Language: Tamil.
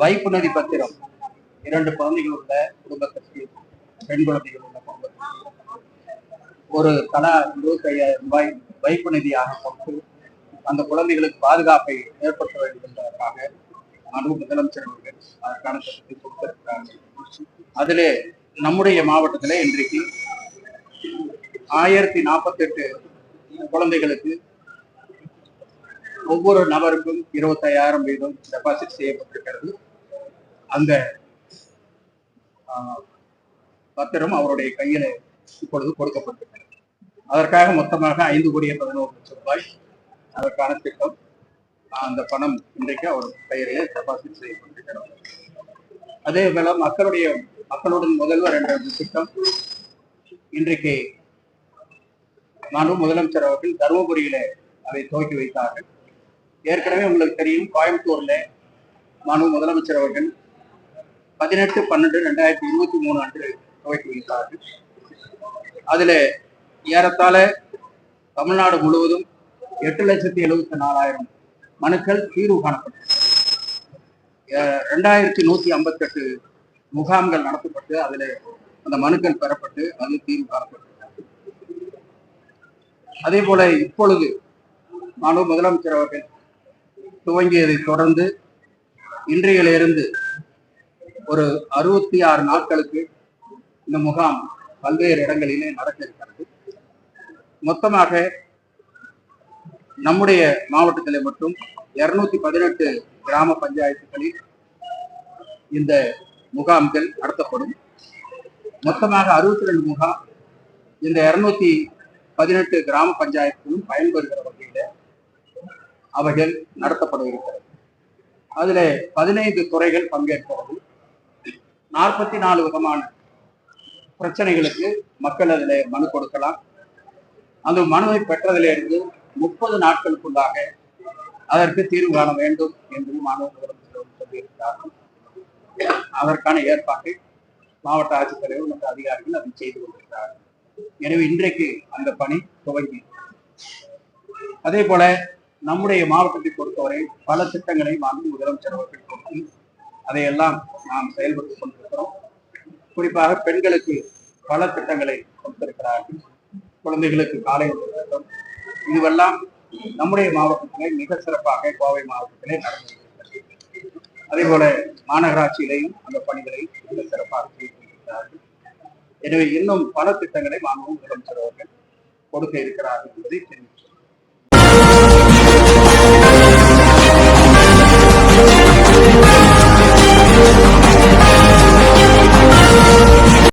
வைப்புநதி பத்திரம். இரண்டு குழந்தைகள் உள்ள குடும்பத்திற்கு பெண் குழந்தைகள் உள்ள குடும்பத்திற்கு ஒரு தலா இருபத்தி ஐயாயிரம் ரூபாய் வைப்பு நிதியாக கொடுத்து அந்த குழந்தைகளுக்கு பாதுகாப்பை ஏற்படுத்த வேண்டும் என்பதற்காக மனு முதலமைச்சர் அவர்கள் அதற்கான திட்டத்தை கொடுத்திருக்கிறார்கள். அதிலே நம்முடைய மாவட்டத்திலே இன்றைக்கு ஆயிரத்தி நாற்பத்தி எட்டு குழந்தைகளுக்கு ஒவ்வொரு நபருக்கும் இருபத்தையாயிரம் வீதம் டெபாசிட் செய்யப்பட்டிருக்கிறது. அந்த பத்திரம் அவருடைய கையில இப்பொழுது கொடுக்கப்பட்டிருக்கிறது. அதற்காக மொத்தமாக ஐந்து கோடியே பதினோரு லட்சம் ரூபாய் அதற்கான திட்டம் அந்த பணம் இன்றைக்கு அவர் பெயரிலே டெபாசிட் செய்யப்பட்டிருக்கிறது. அதே போல மக்களுடைய மக்களுடன் முதல்வர் என்ற திட்டம் இன்றைக்கு நானும் முதலமைச்சர் அவர்கள் தருமபுரியில அதை துவக்கி வைத்தார்கள். ஏற்கனவே உங்களுக்கு தெரியும் கோயம்புத்தூர்ல நானும் முதலமைச்சர் அவர்கள் பதினெட்டு பன்னெண்டு ரெண்டாயிரத்தி இருபத்தி மூணு அன்று துவக்கி வைத்தார்கள். அதுல ஏறத்தாழ தமிழ்நாடு முழுவதும் எட்டு லட்சத்தி எழுபத்தி நாலாயிரம் மனுக்கள் தீர்வு காணப்பட்டது. ரெண்டாயிரத்தி நூத்தி ஐம்பத்தெட்டு முகாம்கள் நடத்தப்பட்டு அதுல அந்த மனுக்கள் பெறப்பட்டு அது தீர்வு காணப்பட்டது. அதே போல இப்பொழுது மாண்பு முதலமைச்சர் அவர்கள் துவங்கியதை தொடர்ந்து இன்றையிலிருந்து ஒரு அறுபத்தி ஆறு நாட்களுக்கு இந்த முகாம் பல்வேறு இடங்களிலே நடக்க இருக்கிறது மொத்தமாக நம்முடைய மாவட்டத்திலே மட்டும் இருநூத்தி பதினெட்டு கிராம பஞ்சாயத்துகளில் இந்த முகாம்கள் நடத்தப்படும். மொத்தமாக அறுபத்தி ரெண்டு முகாம் இந்த இருநூத்தி பதினெட்டு கிராம பஞ்சாயத்துகளும் பயன்பெறுகிற வகையில அவைகள் நடத்தப்பட இருக்கிறது. அதுல பதினைந்து துறைகள் பங்கேற்கிறது. நாற்பத்தி நாலு விதமான பிரச்சனைகளுக்கு மக்கள் அதில் மனு கொடுக்கலாம். அந்த மனுவை பெற்றதிலிருந்து முப்பது நாட்களுக்குள்ளாக அதற்கு தீர்வு காண வேண்டும் என்று மாணவ முதலமைச்சர் சொல்லியிருக்கிறார்கள். அதற்கான ஏற்பாட்டை மாவட்ட ஆட்சித்தலைவர் மற்ற அதிகாரிகள் அதை செய்து கொண்டிருக்கிறார்கள். எனவே இன்றைக்கு அந்த பணி துவங்கி. அதே போல நம்முடைய மாவட்டத்தை பொறுத்தவரை பல திட்டங்களை மாநில முதலமைச்சர் அவர்கள் கொடுத்து அதையெல்லாம் நாம் செயல்படுத்திக் கொண்டிருக்கிறோம். குறிப்பாக பெண்களுக்கு பல திட்டங்களை கொடுத்திருக்கிறார்கள். குழந்தைகளுக்கு காலை உணவு திட்டம். இதுவெல்லாம் நம்முடைய மாவட்டத்திலே மிக சிறப்பாக கோவை மாவட்டத்திலே நடந்து அதே போல மாநகராட்சியிலையும் அந்த பணிகளை மிக சிறப்பாக செய்திருக்கிறார்கள் எனவே இன்னும் பல திட்டங்களை மாணவ முதலமைச்சர் அவர்கள் கொடுக்க இருக்கிறார்கள் என்பதை தெரிவிக்கிறேன்.